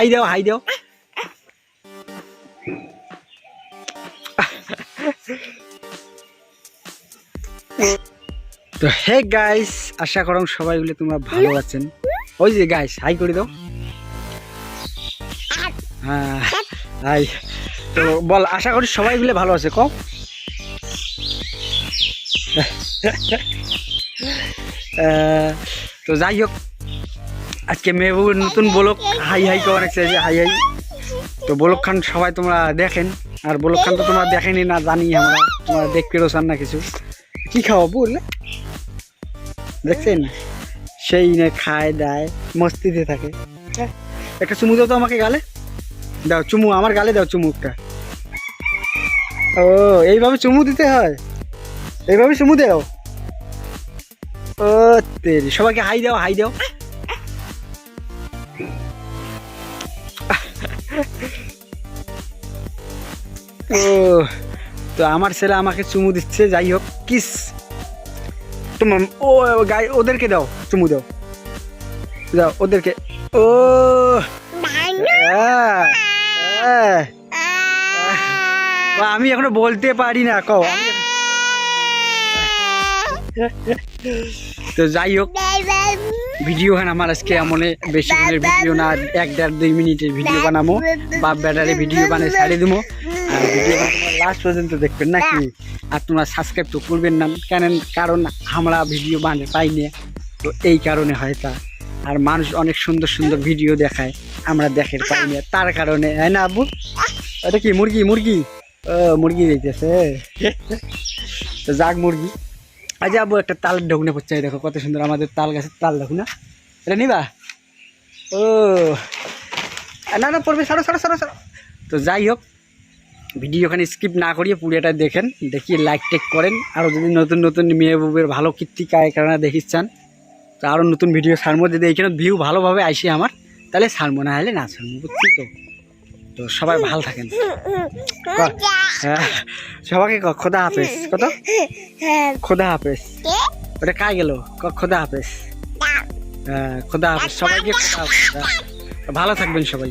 High দাও high দাও। তো হে গাইস আশা করম সবাই বলে তোমরা ভালো আছেন। ওই যে গাইস হাই করে দাও। হ্যাঁ হাই তো বল আশা করি সবাই বলে ভালো আছে কম তো যাই হোক আজকে মেহবুবের নতুন বলক হাই হাই করে অনেক চাইছে হাই হাই। তো বলক খান সবাই তোমরা দেখেন আর বলক খান তো তোমরা দেখেনি না জানি আমরা তোমরা দেখতে রোসান না কিছু। কি খাওয়া বললে? দেখছেন? সেই নে খায় দেয় মস্তিতে থাকে। হ্যাঁ, একটা চুমু দাও তো আমাকে গালে। দাও চুমু আমার গালে দাও চুমু একটা ও এইভাবে চুমু দিতে হয়? এইভাবে চুমু দাও? ও তেরি সবাইকে হাই দাও হাই দাও। ও তো আমার ছেলে আমাকে চুমু দিচ্ছে যাই হোক কিস। তোমার ও গাই ওদেরকে দাও চুমু দাও। দাও ওদেরকে। ও আমি এখনও বলতে পারি না কও তো যাই হোক ভিডিও হ্যাঁ আমার আজকে এমন বেশি ভিডিও না এক দেড় দুই মিনিটের ভিডিও বানাবো বাপ ব্যাটারে ভিডিও বানিয়ে ছাড়ে দেবো আর ভিডিও লাস্ট পর্যন্ত দেখবেন নাকি? আর তোমরা সাবস্ক্রাইব তো করবেন না কেন কারণ আমরা ভিডিও বানিয়ে পাই না। তো এই কারণে হয় তা আর মানুষ অনেক সুন্দর সুন্দর ভিডিও দেখায়, আমরা দেখের পাই তার কারণে হয় না আব্বু? এটা কি, মুরগি মুরগি? ও, মুরগি দিতেছে তো যাক, মুরগি। আজ আবু একটা তালের ঢোকনে পড়ছে দেখো, কত সুন্দর আমাদের তাল গাছের তাল, দেখো না। এটা নিবা? ও। না না, পড়বে, সারো সারো সারো সারো। তো যাই হোক ভিডিওখানে স্কিপ না করিয়ে পুরোটা দেখেন দেখিয়ে লাইক টেক করেন। আরও যদি নতুন নতুন মেয়ে বউয়ের ভালো কীর্তি কায় কারণে দেখিস চান, তো আরও নতুন ভিডিও ছাড়বো। যদি এখানে ভিউ ভালোভাবে আসে আমার, তাহলে ছাড়বো, না হলে না ছাড়বো, বুঝছি তো? তো সবাই ভালো থাকেন। সবাইকে খোদা হাফেজ। কত? খোদা হাফেজ। ওটা কায় গেল? খোদা হাফেজ। হ্যাঁ খোদা হাফেজ। সবাইকে হ্যাঁ। ভালো থাকবেন সবাই।